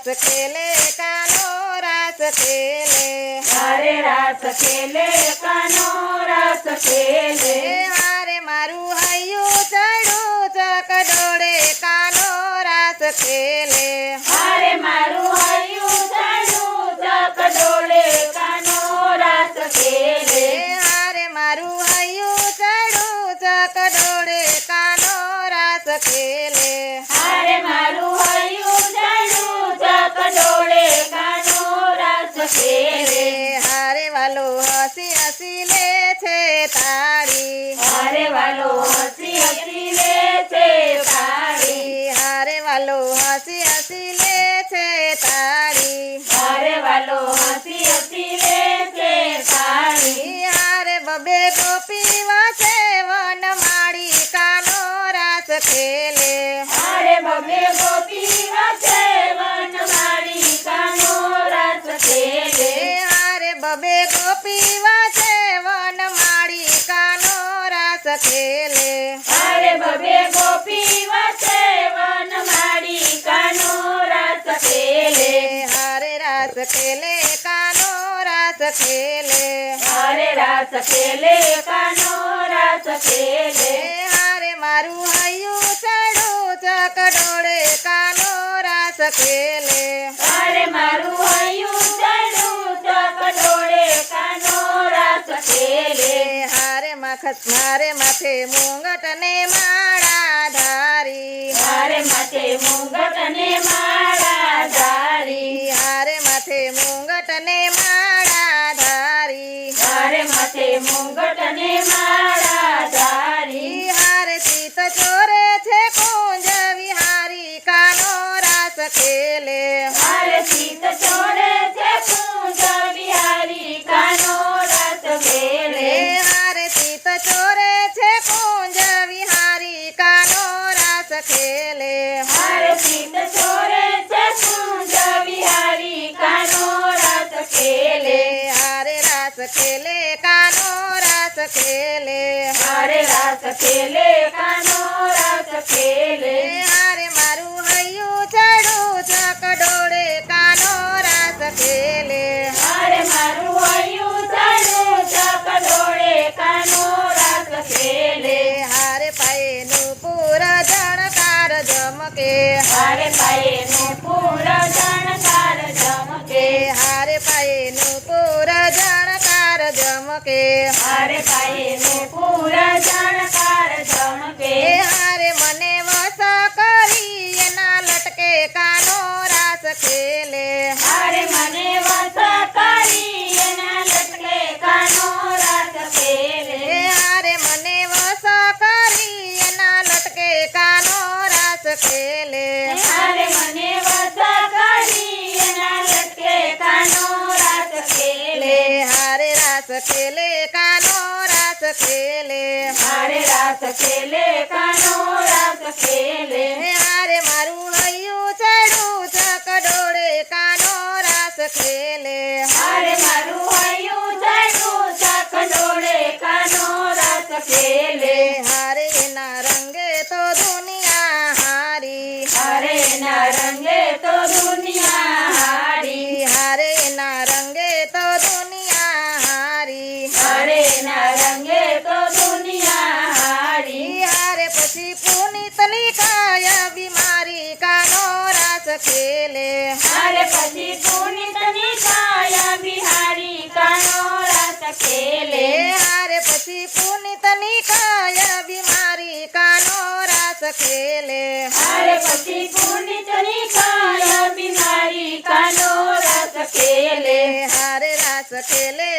રાસ ખેલે કાનો રાસ ખેલે હારે રાસ ખેલે કાનો રાસ ખેલે હારે મારું હૈયું ચડું ચકડોળે કાનો રાસ ખેલે હારે મારું હૈયું ચડું ચકડોળે કાનો રાસ ખેલે હારે મારું હૈયું ચડું ચકડોળે કાનો રાસ ખેલે તાળી હારે વાલો હસી હસી લે છે તાળી હારે વાલો હસી હસી લે છે તારી. હારે વાલો હસી હસી લે છે તારી. હારે બબે ગોપી ખેલે હારે બબે ગોપી વસે વન માડી કાનો રાસ ખેલે. હરે રાસ ખેલે કાનો રાસ ખેલે. હરે રાસ ખેલે કાનો રાસ ખેલે. હરે મારું હૈયું ચડો ચકડોળે કાનો રાસ ખેલે. હરે મારું હૈયું ચડો ચકડોળે કાનો રાસ ખેલે. માખસ મારે માથે મુંગટ ને માળા ધારી. મારે માથે મુંગટ ને રાસ ખેલે. હારે સીત છોરે છે કુંજ બિહારી કાનો રાસ ખેલે. હારે રાસ ખેલે કાનો રાસ ખેલે. હારે રાસ ખેલે કાનો રાસ ખેલે. જમકે હારે પાયે નું પૂર જણકાર જમકે એ હારે પાયેનું પૂર જણકાર ચમકે હારે પાયે નું પૂર જણકાર જમકે રાસ ખેલે હારે રાસ ખેલે કાનો રાસ ખેલે એ હારે મારું હૈયું ચડું ચકડોળે કાનો રાસ ખેલે હારે મારું હૈયું ચડું ચકડોળે કાનો રાસ ખેલે એ હારે એના રંગે તો દુનિયા રાસ ખેલે હારે પછી પુનિતની કાયા બિહારી કાનો રાસ ખેલે એ હારે પછી પુનિતની કાય બીમારી કાનો રાસ ખેલે હારે પછી પુનિતની કાયા બિહારી કાનો રાસ ખેલે એ હારે રાસ ખેલે